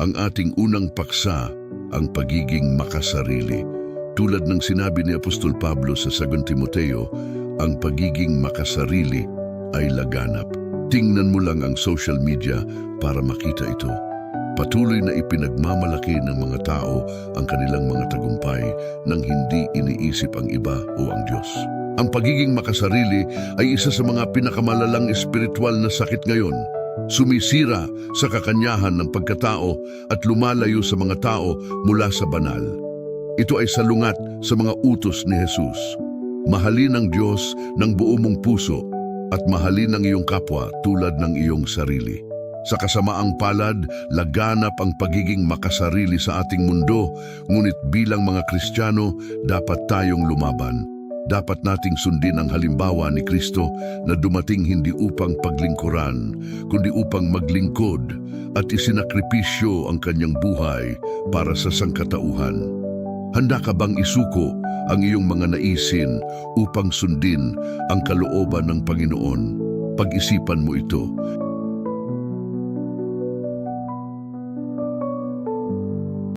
Ang ating unang paksa, ang pagiging makasarili. Tulad ng sinabi ni Apostol Pablo sa 2 Timoteo, ang pagiging makasarili ay laganap. Tingnan mo lang ang social media para makita ito. Patuloy na ipinagmamalaki ng mga tao ang kanilang mga tagumpay nang hindi iniisip ang iba o ang Diyos. Ang pagiging makasarili ay isa sa mga pinakamalalang espiritual na sakit ngayon. Sumisira sa kakanyahan ng pagkatao at lumalayo sa mga tao mula sa banal. Ito ay salungat sa mga utos ni Jesus. Mahalin ang Diyos ng buo mong puso at mahalin ang iyong kapwa tulad ng iyong sarili. Sa kasamaang palad, laganap ang pagiging makasarili sa ating mundo, ngunit bilang mga Kristiyano, dapat tayong lumaban. Dapat nating sundin ang halimbawa ni Kristo na dumating hindi upang paglingkuran, kundi upang maglingkod at isinakripisyo ang kanyang buhay para sa sangkatauhan. Handa ka bang isuko ang iyong mga naisin upang sundin ang kalooban ng Panginoon? Pag-isipan mo ito,